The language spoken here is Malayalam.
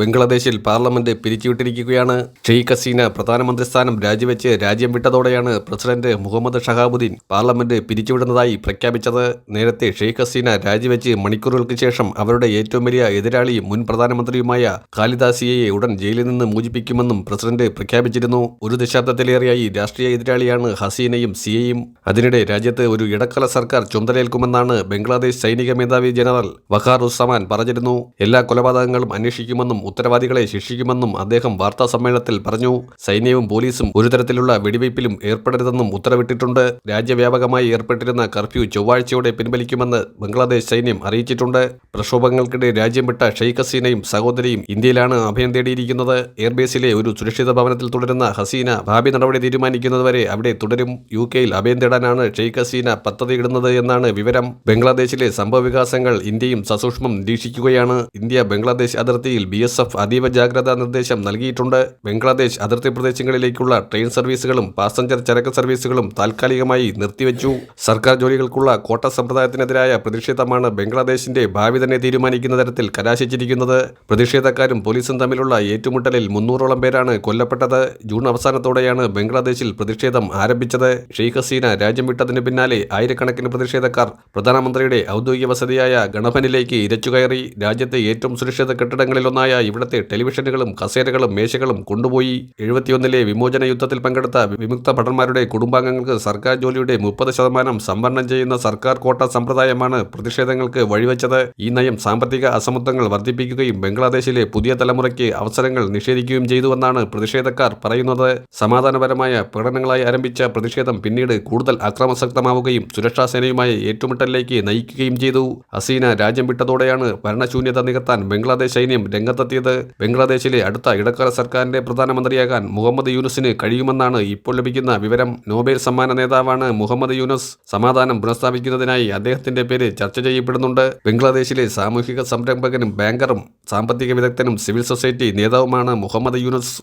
ബംഗ്ലാദേശിൽ പാർലമെന്റ് പിരിച്ചുവിട്ടിരിക്കുകയാണ്. ഷെയ്ഖ് ഹസീന പ്രധാനമന്ത്രി സ്ഥാനം രാജിവെച്ച് രാജ്യം വിട്ടതോടെയാണ് പ്രസിഡന്റ് മുഹമ്മദ് ഷഹാബുദ്ദീൻ പാർലമെന്റ് പിരിച്ചുവിടുന്നതായി പ്രഖ്യാപിച്ചത്. നേരത്തെ ഷെയ്ഖ് ഹസീന രാജിവെച്ച് മണിക്കൂറുകൾക്ക് ശേഷം അവരുടെ ഏറ്റവും വലിയ എതിരാളിയും മുൻ പ്രധാനമന്ത്രിയുമായ ഖാലിദാസിയയെ ഉടൻ ജയിലിൽ നിന്ന് മോചിപ്പിക്കുമെന്നും പ്രസിഡന്റ് പ്രഖ്യാപിച്ചിരുന്നു. ഒരു ദശാബ്ദത്തിലേറെയായി രാഷ്ട്രീയ എതിരാളിയാണ് ഹസീനയും സിയയും. അതിനിടെ രാജ്യത്ത് ഒരു ഇടക്കാല സർക്കാർ ചുമതലയേൽക്കുമെന്നാണ് ബംഗ്ലാദേശ് സൈനിക മേധാവി ജനറൽ വഖാർ ഉസ്സമാൻ പറഞ്ഞിരുന്നു. എല്ലാ കൊലപാതകങ്ങളും അന്വേഷിക്കുമെന്നും ഉത്തരവാദികളെ ശിക്ഷിക്കുമെന്നും അദ്ദേഹം വാർത്താ സമ്മേളനത്തിൽ പറഞ്ഞു. സൈന്യവും പോലീസും ഒരു തരത്തിലുള്ള വെടിവയ്പിലും ഏർപ്പെടരുതെന്നും ഉത്തരവിട്ടിട്ടുണ്ട്. രാജ്യവ്യാപകമായി ഏർപ്പെട്ടിരുന്ന കർഫ്യൂ ചൊവ്വാഴ്ചയോടെ പിൻവലിക്കുമെന്ന് ബംഗ്ലാദേശ് സൈന്യം അറിയിച്ചിട്ടുണ്ട്. പ്രക്ഷോഭങ്ങൾക്കിടെ രാജ്യം വിട്ട ഷെയ്ഖ് ഹസീനയും സഹോദരിയും ഇന്ത്യയിലാണ് അഭയം തേടിയിരിക്കുന്നത്. എയർബേസിലെ ഒരു സുരക്ഷിത ഭവനത്തിൽ തുടരുന്ന ഹസീന ഭാവി നടപടി തീരുമാനിക്കുന്നതുവരെ അവിടെ തുടരും. യു കെയിൽ അഭയം തേടാനാണ് ഷെയ്ഖ് ഹസീന പദ്ധതിയിടുന്നത് എന്നാണ് വിവരം. ബംഗ്ലാദേശിലെ സംഭവവികാസങ്ങൾ ഇന്ത്യയും സസൂക്ഷ്മം നിരീക്ഷിക്കുകയാണ്. ഇന്ത്യ ബംഗ്ലാദേശ് അതിർത്തിയിൽ ബി എസ് എഫ് അതീവ ജാഗ്രതാ നിർദ്ദേശം നൽകിയിട്ടുണ്ട്. ബംഗ്ലാദേശ് അതിർത്തി പ്രദേശങ്ങളിലേക്കുള്ള ട്രെയിൻ സർവീസുകളും പാസഞ്ചർ ചരക്ക് സർവീസുകളും താൽക്കാലികമായി നിർത്തിവെച്ചു. സർക്കാർ ജോലികൾക്കുള്ള കോട്ട സമ്പ്രദായത്തിനെതിരായ പ്രതിഷേധമാണ് ബംഗ്ലാദേശിന്റെ ഭാവി തന്നെ തീരുമാനിക്കുന്ന തരത്തിൽ കലാശിച്ചിരിക്കുന്നത് പ്രതിഷേധക്കാരും പോലീസും തമ്മിലുള്ള ഏറ്റുമുട്ടലിൽ മുന്നൂറോളം പേരാണ് കൊല്ലപ്പെട്ടത്. ജൂൺ അവസാനത്തോടെയാണ് ബംഗ്ലാദേശിൽ പ്രതിഷേധം ആരംഭിച്ചത്. ഷെയ്ഖ് ഹസീന രാജ്യം വിട്ടതിന് പിന്നാലെ ആയിരക്കണക്കിന് പ്രതിഷേധക്കാർ പ്രധാനമന്ത്രിയുടെ ഔദ്യോഗിക വസതിയായ ഗണഭനിലേക്ക് ഇരച്ചുകയറി. രാജ്യത്തെ ഏറ്റവും സുരക്ഷിത കെട്ടിടങ്ങളിലൊന്നായ ഇവിടത്തെ ടെലിവിഷനുകളും കസേരകളും മേശകളും കൊണ്ടുപോയി. എഴുപത്തിയൊന്നിലെ വിമോചന യുദ്ധത്തിൽ പങ്കെടുത്ത വിമുക്ത ഭടന്മാരുടെ കുടുംബാംഗങ്ങൾക്ക് സർക്കാർ ജോലിയുടെ മുപ്പത് ശതമാനം സംവരണം ചെയ്യുന്ന സർക്കാർ കോട്ട സമ്പ്രദായമാണ് പ്രതിഷേധങ്ങൾക്ക് വഴിവെച്ചത്. ഈ നയം സാമ്പത്തിക അസമത്വങ്ങൾ വർദ്ധിപ്പിക്കുകയും ബംഗ്ലാദേശിലെ പുതിയ തലമുറയ്ക്ക് അവസരങ്ങൾ നിഷേധിക്കുകയും ചെയ്തുവെന്നാണ് പ്രതിഷേധക്കാർ പറയുന്നത്. സമാധാനപരമായ പ്രകടനങ്ങളായി ആരംഭിച്ച പ്രതിഷേധം പിന്നീട് കൂടുതൽ അക്രമാസക്തമാവുകയും സുരക്ഷാ സേനയുമായി ഏറ്റുമുട്ടലിലേക്ക് നയിക്കുകയും ചെയ്തു. ഹസീന രാജ്യം വിട്ടതോടെയാണ് ഭരണശൂന്യത നികത്താൻ ബംഗ്ലാദേശ് സൈന്യം രംഗത്തെത്തിയത് ബംഗ്ലാദേശിലെ അടുത്ത ഇടക്കാല സർക്കാരിന്റെ പ്രധാനമന്ത്രിയാകാൻ മുഹമ്മദ് യൂനുസിന് കഴിയുമെന്നാണ് ഇപ്പോൾ ലഭിക്കുന്ന വിവരം. നോബേൽ സമ്മാന നേതാവാണ് മുഹമ്മദ് യൂനുസ്. സമാധാനം പുനഃസ്ഥാപിക്കുന്നതിനായി അദ്ദേഹത്തിന്റെ പേര് ചർച്ച ചെയ്യപ്പെടുന്നുണ്ട്. ബംഗ്ലാദേശിലെ സാമൂഹിക സംരംഭകനും ബാങ്കറും സാമ്പത്തിക വിദഗ്ധനും സിവിൽ സൊസൈറ്റി നേതാവുമാണ് മുഹമ്മദ് യൂനുസ്.